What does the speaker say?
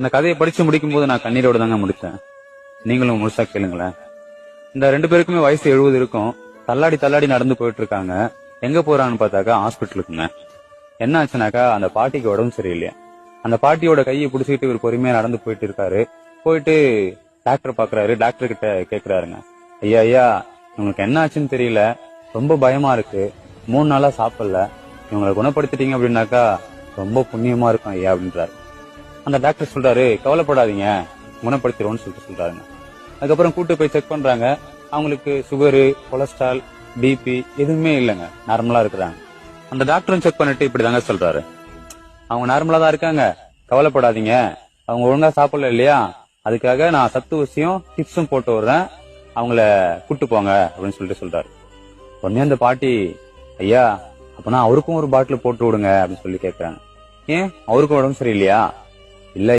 இந்த கதையை படிச்சு முடிக்கும் போது நான் கண்ணீரோட தாங்க முடித்தேன். நீங்களும் முழுசா கேளுங்களேன். இந்த ரெண்டு பேருக்குமே வயசு எழுபது இருக்கும். தள்ளாடி தள்ளாடி நடந்து போயிட்டு இருக்காங்க எங்க போறான்னு பார்த்தாக்கா ஹாஸ்பிட்டலுக்குங்க. என்ன ஆச்சுனாக்கா அந்த பாட்டிக்கு உடம்பு சரியில்லையா. அந்த பாட்டியோட கையை பிடிச்சிக்கிட்டு இவர் பொறுமையா நடந்து போயிட்டு இருக்காரு போயிட்டு டாக்டர் பாக்குறாரு டாக்டர் கிட்ட கேக்குறாருங்க. ஐயா ஐயா இவங்களுக்கு என்ன ஆச்சுன்னு தெரியல. ரொம்ப பயமா இருக்கு. மூணு நாளா சாப்பிடல. இவங்களை குணப்படுத்திட்டீங்க அப்படின்னாக்கா ரொம்ப புண்ணியமா இருக்கும் ஐயா அப்படின்றாரு. அந்த டாக்டர் சொல்றாரு கவலைப்படாதீங்க குணப்படுத்திடுவோம்னு சொல்லிட்டு சொல்றாருங்க. அதுக்கப்புறம் கூட்டு போய் செக் பண்றாங்க. அவங்களுக்கு சுகரு கொலஸ்ட்ரால் பிபி எதுவுமே இல்லைங்க. நார்மலா இருக்கிறாங்க. அந்த டாக்டரும் செக் பண்ணிட்டு இப்படிதாங்க சொல்றாரு. அவங்க நார்மலா தான் இருக்காங்க. கவலைப்படாதீங்க. அவங்க ஒழுங்கா சாப்பிடல இல்லையா? அதுக்காக நான் சத்து ஊசியும் டிப்ஸும் போட்டு விடுறேன் அவங்கள கூட்டு போங்க அப்படின்னு சொல்லிட்டு சொல்றாரு. உடனே அந்த பாட்டி ஐயா அப்பனா அவருக்கும் ஒரு பாட்டில் போட்டு விடுங்க அப்படின்னு சொல்லி கேட்கறாங்க ஏன்? அவருக்கும் உடம்பு சரியில்லையா?